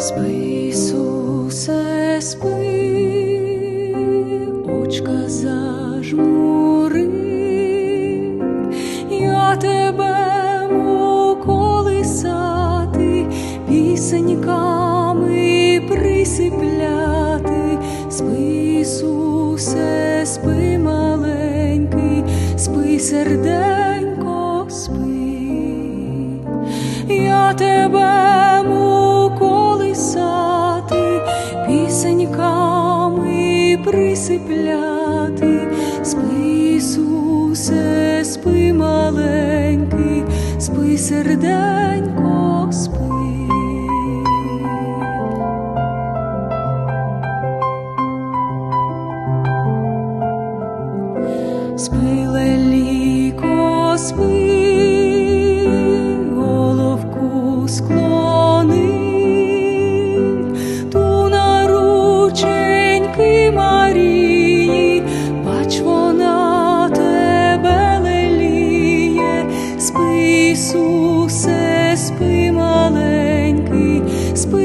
Спи, Ісусе, спи, очка зажмури, я тебе колисати, пісеньками присипляти, спи, спи маленький, спи, серденько, спи, я тебе. присипляти, спи, Ісусе, спи маленький, спи серденько, спи. Спи, леліко, спи.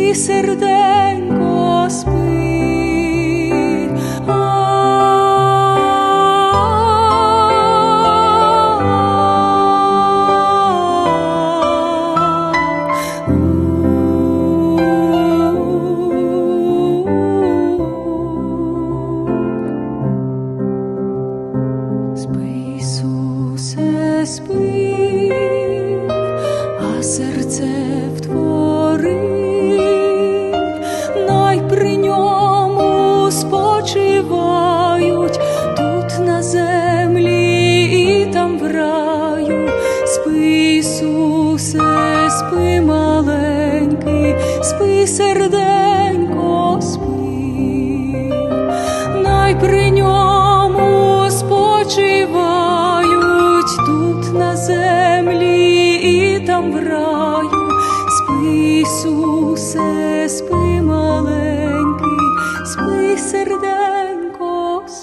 mi serdenco spir ah. Spui, Iisuse, spui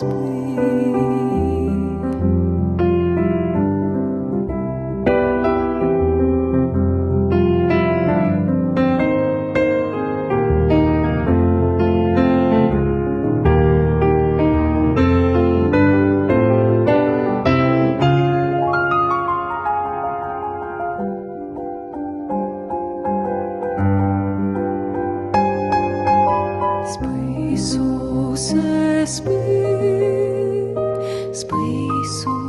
Space, oh, space. isso.